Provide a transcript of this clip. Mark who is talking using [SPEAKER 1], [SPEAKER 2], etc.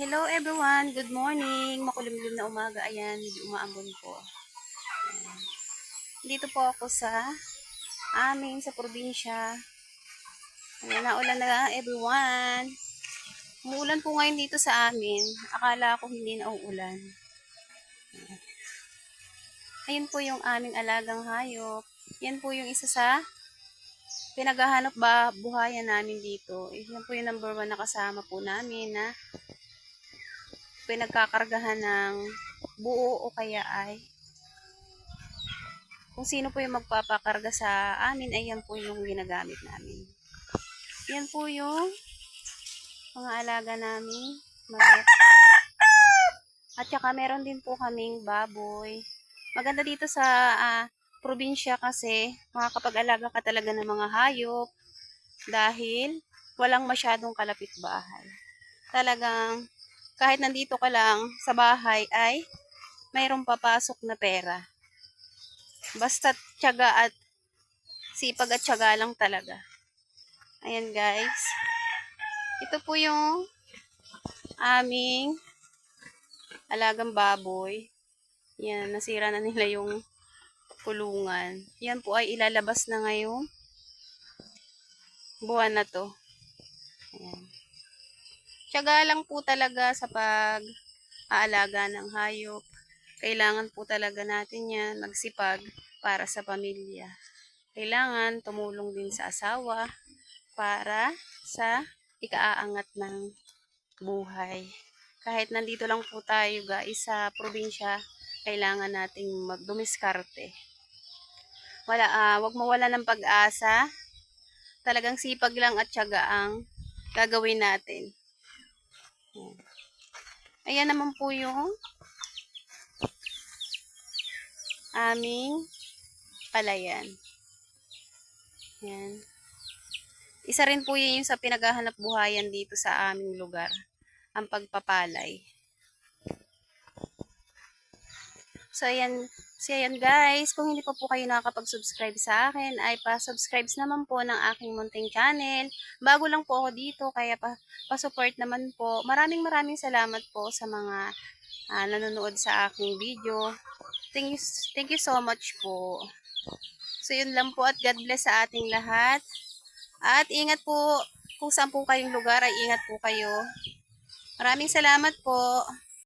[SPEAKER 1] Hello everyone, good morning. Makulimlim na umaga. Ayan, medyo umaambon po. Ayan. Dito po ako sa amin sa probinsya. Ayan, naulan na everyone. Umuulan po ngayon dito sa amin. Akala ko hindi na uulan. Ayun po yung aming alagang hayop. Yan po yung isa sa pinaghahanap ba buhayan namin dito. Yan po yung number one na kasama po namin na pinagkakargahan ng buo o kaya ay kung sino po yung magpapakarga sa amin ay yan po yung ginagamit namin. Yan po yung mga alaga namin. Mga... At saka meron din po kaming baboy. Maganda dito sa ah, probinsya kasi makakapag-alaga ka talaga ng mga hayop dahil walang masyadong kalapit bahay. Talagang kahit nandito ka lang sa bahay ay mayroong papasok na pera. Basta tiyaga at sipag at tiyaga lang talaga. Ayan guys. Ito po yung aming alagang baboy. Yan, nasira na nila yung kulungan. Yan po ay ilalabas na ngayong buwan na to. Ayan. Tiyaga lang po talaga sa pag aalaga ng hayop. Kailangan po talaga natin yan magsipag para sa pamilya. Kailangan tumulong din sa asawa para sa ikaaangat ng buhay. Kahit nandito lang po tayo guys sa probinsya, kailangan nating magdumiskarte. Wala, ah, wag mawala ng pag-asa. Talagang sipag lang at tiyaga ang gagawin natin. Ayan naman po yung aming palayan. Yan. Isa rin po yun yung sa pinaghahanap buhayan dito sa aming lugar. Ang pagpapalay. So, ayan, so, ayan guys, kung hindi pa po kayo nakakapag-subscribe sa akin, ay pa-subscribe naman po ng aking munting channel. Bago lang po ako dito, kaya pa, pa-support naman po. Maraming maraming salamat po sa mga ah, nanonood sa aking video. Thank you, thank you so much po. So, yun lang po at God bless sa ating lahat. At ingat po kung saan po kayong lugar ay ingat po kayo. Maraming salamat po.